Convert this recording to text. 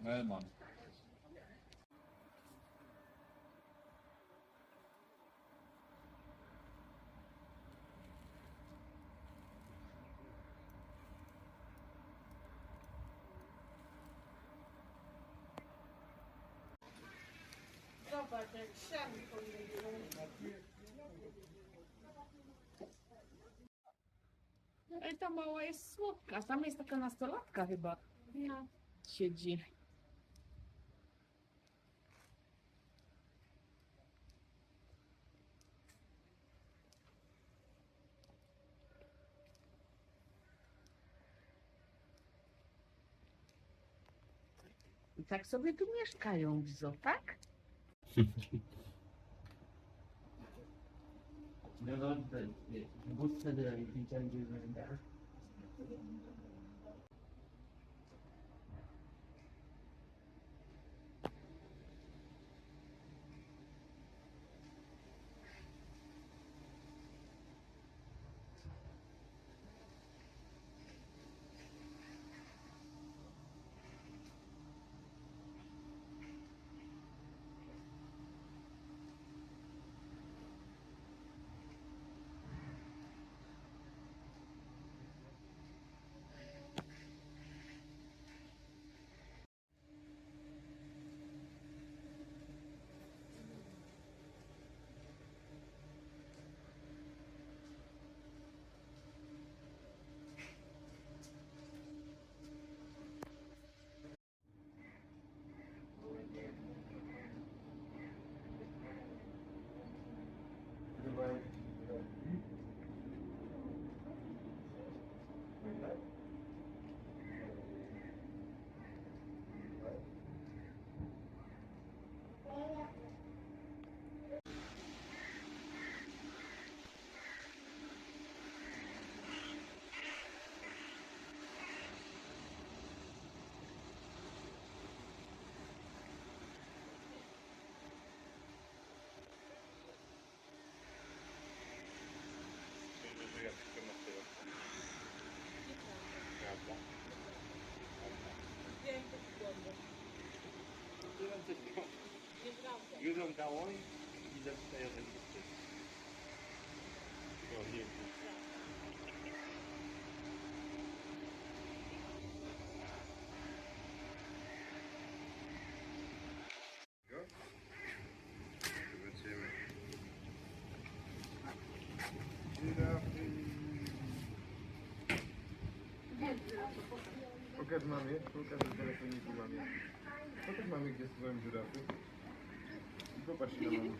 Melman. Zobacz, jak siami. Ej, ta mała jest słodka. Tam jest taka nastolatka chyba. No. Siedzi. Tak sobie tu mieszkają w zoo, tak? Alimentare. Jutro gałąź i zaczynają ten No Pokaż mamie, pokaż na telefoniku mamie. Pokaż mamie, gdzie są żyrafy. I popatrz na mamę.